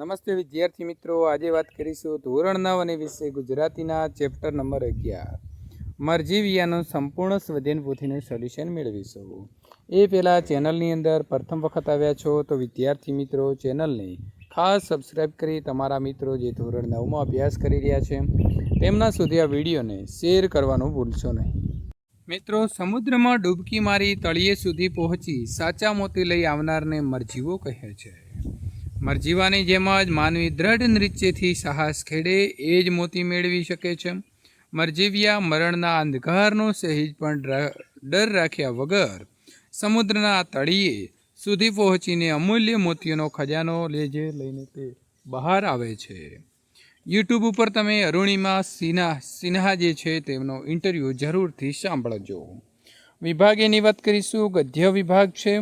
નમસ્તે વિદ્યાર્થી મિત્રો. આજે વાત કરીશું ધોરણ નવ અને વિષય ગુજરાતીના ચેપ્ટર નંબર અગિયાર. મરજીવિયાનું સંપૂર્ણ સ્વધીન પોથીનું સોલ્યુશન મેળવીશું. એ પહેલાં ચેનલની અંદર પ્રથમ વખત આવ્યા છો તો વિદ્યાર્થી મિત્રો, ચેનલને ખાસ સબસ્ક્રાઈબ કરી તમારા મિત્રો જે ધોરણ નવમાં અભ્યાસ કરી રહ્યા છે, તેમના સુધી આ વિડીયોને શેર કરવાનું ભૂલશો નહીં. મિત્રો, સમુદ્રમાં ડૂબકી મારી તળિયે સુધી પહોંચી સાચા મોતી લઈ આવનારને મરજીવો કહે છે. મરજીવાની જેમ જ માનવી દ્રઢ નૃત્યથી સાહસ ખેડે, એ જ મોતી મેળવી શકે છે. મરજીવિયા મરણના અંધકારનો સહેજ પણ ડર રાખ્યા વગર સમુદ્રના તળિયે સુધી પહોંચીને અમૂલ્ય મોતીઓનો ખજાનો લેજે લઈને તે બહાર આવે છે. યુટ્યુબ ઉપર તમે અરુણિમા સિન્હા સિન્હા જે છે તેમનો ઇન્ટરવ્યૂ જરૂરથી સાંભળજો. વિભાગેની વાત કરીશું, ગદ્ય વિભાગ છે.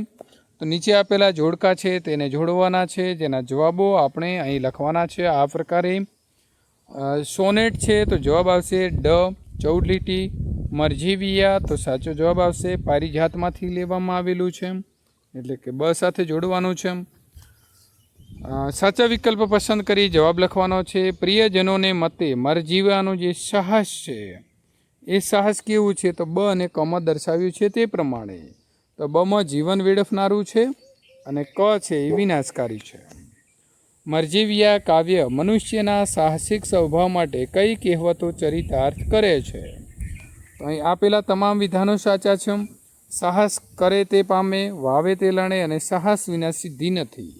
તો નીચે આપેલા જોડકા છે, તેને જોડવાના છે, જેના જવાબો આપણે અહીં લખવાના છે. આ પ્રકારે સોનેટ છે, તો જવાબ આવશે ડ ચૌદ લીટી મરજીવિયા, તો સાચો જવાબ આવશે પારિજાતમાંથી લેવામાં આવેલું છે, એટલે કે બ સાથે જોડવાનું છે. સાચા વિકલ્પ પસંદ કરી જવાબ લખવાનો છે, પ્રિયજનોને મતે મરજીવાનું જે સાહસ છે, એ સાહસ કેવું છે? તો બ અને કમ દર્શાવ્યું છે તે પ્રમાણે. તો બમ જીવન વેડફનારું છે અને ક છે એ વિનાશકારી છે. મરજીવિયા કાવ્ય મનુષ્યના સાહસિક સ્વભાવ માટે કઈ કહેવતો ચરિતાર્થ કરે છે? તો અહીં આપેલા તમામ વિધાનો સાચા છે સાહસ કરે તે પામે, વાવે તે લણે અને સાહસ વિના સિદ્ધિ નથી.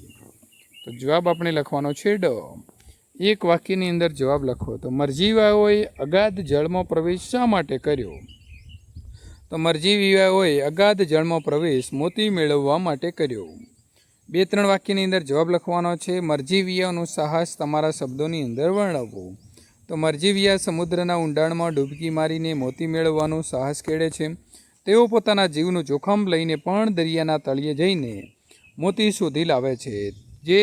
તો જવાબ આપણે લખવાનો છે ડ. એક વાક્યની અંદર જવાબ લખો. તો મરજીવાઓએ અગાધ જળમાં પ્રવેશ શા માટે કર્યો? તો મરજીવાઓએ અગાધ જળમાં પ્રવેશ મોતી મેળવવા માટે કર્યો. બે ત્રણ વાક્યની અંદર જવાબ લખવાનો છે, મરજીવિયાનું સાહસ તમારા શબ્દોની અંદર વર્ણવવું તો મરજીવિયા સમુદ્રના ઊંડાણમાં ડૂબકી મારીને મોતી મેળવવાનું સાહસ કેળે છે. તેઓ પોતાના જીવનું જોખમ લઈને પણ દરિયાના તળિયે જઈને મોતી શોધી લાવે છે, જે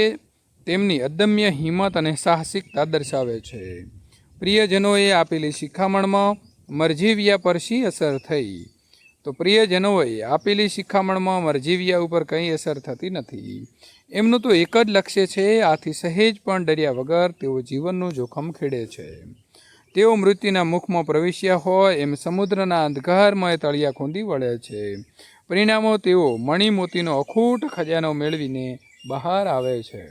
તેમની અદમ્ય હિંમત અને સાહસિકતા દર્શાવે છે. પ્રિયજનોએ આપેલી શિખામણમાં મરજીવિયા પર શી અસર થઈ? તો પ્રિયજનોએ આપેલી શિખામણમાં મરજીવિયા ઉપર કંઈ અસર થતી નથી. એમનું તો એક જ લક્ષ્ય છે, આથી સહેજ પણ ડર્યા વગર તેઓ જીવનનું જોખમ ખેડે છે. તેઓ મૃત્યુના મુખમાં પ્રવેશ્યા હોય, એમ સમુદ્રના અંધકારમય તળિયા ખૂંદી વળે છે. પરિણામો તેઓ મણિમોતીનો અખૂટ ખજાનો મેળવીને બહાર આવે છે.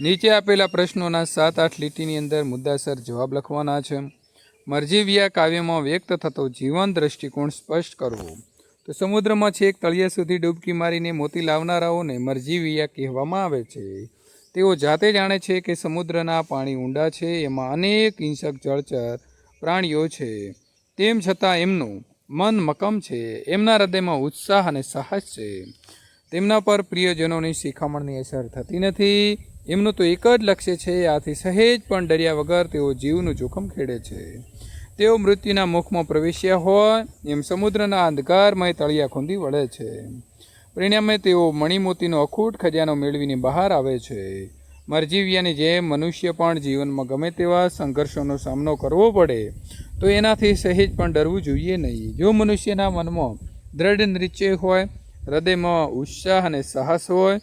નીચે આપેલા પ્રશ્નોના સાત આઠ લીટીની અંદર મુદ્દાસર જવાબ લખવાના છે. મરજીવિયા કાવ્યમાં વ્યક્ત થતો જીવન દ્રષ્ટિકોણ સ્પષ્ટ કરવો. તો સમુદ્રમાં છેક તળિયા સુધી ડૂબકી મારીને મોતી લાવનારાઓને મરજીવિયા કહેવામાં આવે છે. તેઓ જાતે જાણે છે કે સમુદ્રના પાણી ઊંડા છે, એમાં અનેક હિંસક જળચર પ્રાણીઓ છે. તેમ છતાં એમનું મન મકમ છે, એમના હૃદયમાં ઉત્સાહ અને સાહસ છે. તેમના પર પ્રિયજનોની શિખામણની અસર થતી નથી એમનું તો એક જ લક્ષ્ય છે, આથી સહેજ પણ ડર્યા વગર તેઓ જીવનું જોખમ ખેડે છે. તેઓ મૃત્યુના મુખમાં પ્રવેશ્યા હોય, એમ સમુદ્રના અંધકારમય તળિયા ખૂંદી વળે છે. પરિણામે તેઓ મણિમોતીનો અખૂટ ખજાનો મેળવીને બહાર આવે છે. મરજીવિયાની જેમ મનુષ્ય પણ જીવનમાં ગમે તેવા સંઘર્ષોનો સામનો કરવો પડે, તો એનાથી સહેજ પણ ડરવું જોઈએ નહીં. જો મનુષ્યના મનમાં દ્રઢ નિશ્ચય હોય, હૃદયમાં ઉત્સાહ અને સાહસ હોય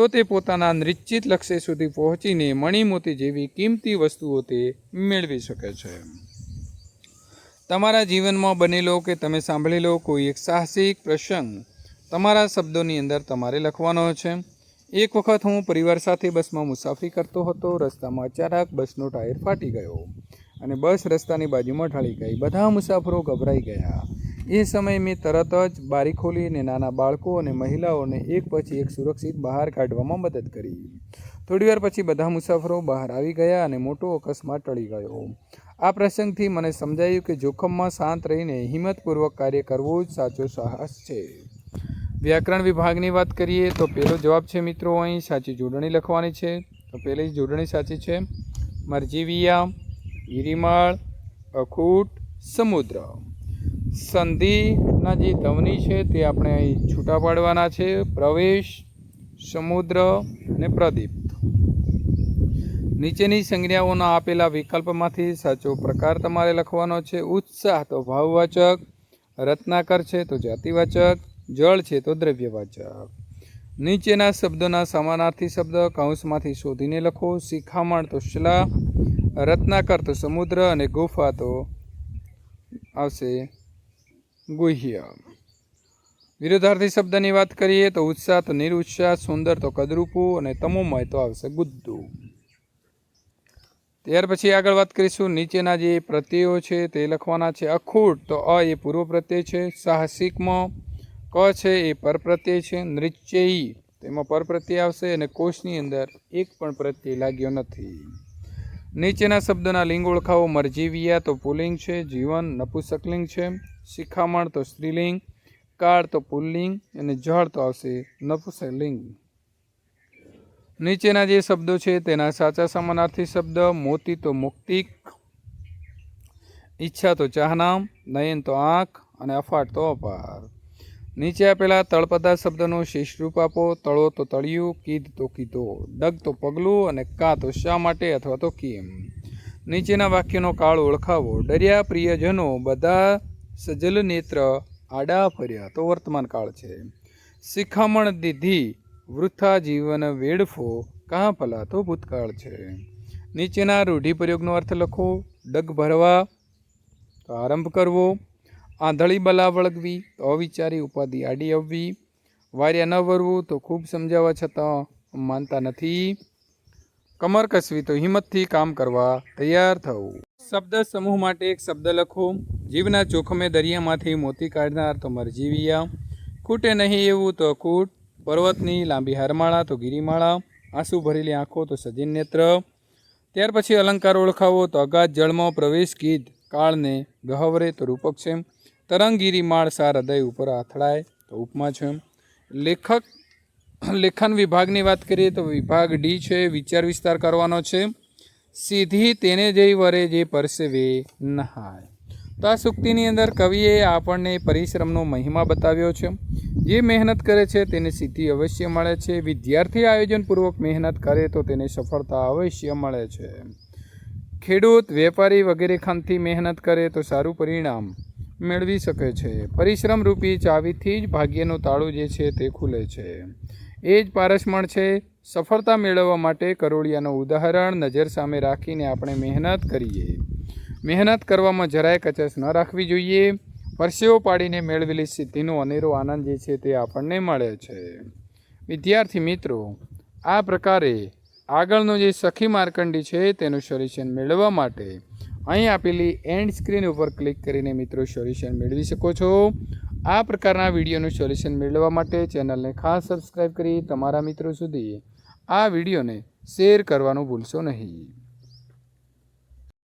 તો તે પોતાના નિશ્ચિત લક્ષ્ય સુધી પહોંચીને મણિમોતી જેવી કિંમતી વસ્તુઓ તે મેળવી શકે છે. તમારા જીવનમાં બનેલો કે તમે સાંભળેલો કોઈ એક સાહસિક પ્રસંગ તમારા શબ્દોની અંદર તમારે લખવાનો છે. એક વખત હું પરિવાર સાથે બસમાં મુસાફરી કરતો હતો, રસ્તામાં અચાનક બસનો ટાયર ફાટી ગયો અને બસ રસ્તાની બાજુમાં ઢળી ગઈ. બધા મુસાફરો ગભરાઈ ગયા. એ સમયે મેં તરત જ બારી ખોલીને નાના બાળકો અને મહિલાઓને એક પછી એક સુરક્ષિત બહાર કાઢવામાં મદદ કરી. થોડીવાર પછી બધા મુસાફરો બહાર આવી ગયા અને મોટો અકસ્માત ટળી ગયો. આ પ્રસંગથી મને સમજાયું કે જોખમમાં શાંત રહીને હિંમતપૂર્વક કાર્ય કરવું જ સાચો સાહસ છે. વ્યાકરણ વિભાગની વાત કરીએ તો પહેલો જવાબ છે, મિત્રો, અહીં સાચી જોડણી લખવાની છે. તો પહેલી જોડણી સાચી છે, મરજીવિયા, ગિરિમાળ, અખૂટ, સમુદ્ર. સંધિના જે ધ્વનિ છે તે આપણે અહીં છૂટા પાડવાના છે. પ્રવેશ, સમુદ્ર અને પ્રદીપ. નીચેની સંજ્ઞાઓના આપેલા વિકલ્પમાંથી સાચો પ્રકાર તમારે લખવાનો છે. ઉત્સાહ તો ભાવવાચક, રત્નાકર છે તો જાતિવાચક, જળ છે તો દ્રવ્યવાચક. નીચેના શબ્દોના સમાનાર્થી શબ્દ કૌંસમાંથી શોધીને લખો. શિખામણ તો શિલા, રત્નાકર તો સમુદ્ર અને ગુફા તો આવશે ગુહ્ય. વિરોધાર્થી શબ્દની વાત કરીએ તો ઉત્સાહ તો નિરુત્સાહ, સુંદર તો કદરૂપું અને તમોમય તો આવશે ગુદ્દુ. ત્યાર પછી આગળ વાત કરીશું નીચેના જે પ્રત્યયો છે તે લખવાના છે અખૂટ, તો અ એ પૂર્વ પ્રત્યય છે, સાહસિકમાં, ક છે એ પરપ્રત્યય છે, નૃત્યયી તેમાં પરપ્રત્યય આવશે અને કોષની અંદર એક પણ પ્રત્યય લાગ્યો નથી. નીચેના શબ્દના લિંગ ઓળખાવો મરજીવિયા તો પુલિંગ છે, જીવન નપુસકલિંગ છે શિખામણ તો સ્ત્રીલિંગ, કાળ તો પુલ્લિંગ અને જળ તો આવશે નપુસલિંગ નીચેના જે શબ્દો છે તેના સાચા સમાનાર્થી શબ્દ, મોતી તો મુક્તિક, ઈચ્છા તો ચાહનામ નયન તો આંખ અને અફાટ તો અપાર. નીચે આપેલા તળપદા શબ્દનો શેષરૂપ આપો, તળો તો તળિયું, કીધ તો કીધો, ડગ તો પગલું અને કા તો શા માટે અથવા તો કેમ? નીચેના વાક્યનો કાળ ઓળખાવો, ડર્યા પ્રિયજનો બધા સજલ નેત્ર આડા ફર્યા તો વર્તમાન કાળ છે. શિખામણ દીધી વૃથા જીવન વેડફો કાં ભલા તો ભૂતકાળ છે. નીચેના રૂઢિપ્રયોગનો અર્થ લખો, ડગ ભરવા તો આરંભ કરવો, આંધળી બલા વળગવી તો અવિચારી ઉપાધિ આડી આવવી, વાર્યા ન વરવું તો ખૂબ સમજાવવા છતાં માનતા નથી. કમર કસવી તો હિંમતથી કામ કરવા તૈયાર થવું. શબ્દ સમૂહ માટે એક શબ્દ લખો. જીવના જોખમે દરિયામાંથી મોતી કાઢનાર તો મરજીવિયા. ખૂટે નહીં એવું તો કૂટ પર્વતની લાંબી હારમાળા તો ગિરિમાળા. આંસુ ભરેલી આંખો તો સજીન નેત્ર. ત્યાર પછી અલંકાર ઓળખાવો તો અગાધ જળમાં પ્રવેશ ગીત કાળને ગહવરે તો રૂપક છે. તરંગીરી માળ સાર હૃદય ઉપર આથડાય તો ઉપમા છે. લેખક લેખન વિભાગની વાત કરીએ તો વિભાગ ડી છે, વિચાર વિસ્તાર કરવાનો છે. સીધી તેને જઈ વરે જે પરસેવે નહાય. તો આ સૂક્તિની અંદર કવિએ આપણને પરિશ્રમનો મહિમા બતાવ્યો છે. જે મહેનત કરે છે તેને સિદ્ધિ અવશ્ય મળે છે. વિદ્યાર્થી આયોજનપૂર્વક મહેનત કરે તો તેને સફળતા અવશ્ય મળે છે. ખેડૂત, વેપારી વગેરે ખંતથી મહેનત કરે તો સારું પરિણામ મેળવી શકે છે. પરિશ્રમ રૂપી ચાવીથી જ ભાગ્યનું તાળું જે છે તે ખુલે છે. એ જ પારસમણ છે, સફળતા મેળવવા માટે કરોળિયાનું ઉદાહરણ નજર સામે રાખીને આપણે મહેનત કરીએ. મહેનત કરવામાં જરાય કચાશ ન રાખવી જોઈએ. પરસેવો પાડીને મેળવેલી સિદ્ધિનો અનેરો આનંદ જે છે તે આપણને મળે છે. વિદ્યાર્થી મિત્રો, આ પ્રકારે આગળનો જે સખી માર્કંડી છે તેનું સોલ્યુશન મેળવવા માટે અહીં આપેલી એન્ડ સ્ક્રીન ઉપર ક્લિક કરીને મિત્રો સોલ્યુશન મેળવી શકો છો. આ પ્રકારના વિડીયોનું સોલ્યુશન મેળવવા માટે ચેનલને ખાસ સબસ્ક્રાઈબ કરી તમારા મિત્રો સુધી આ વિડીયોને શેર કરવાનું ભૂલશો નહીં.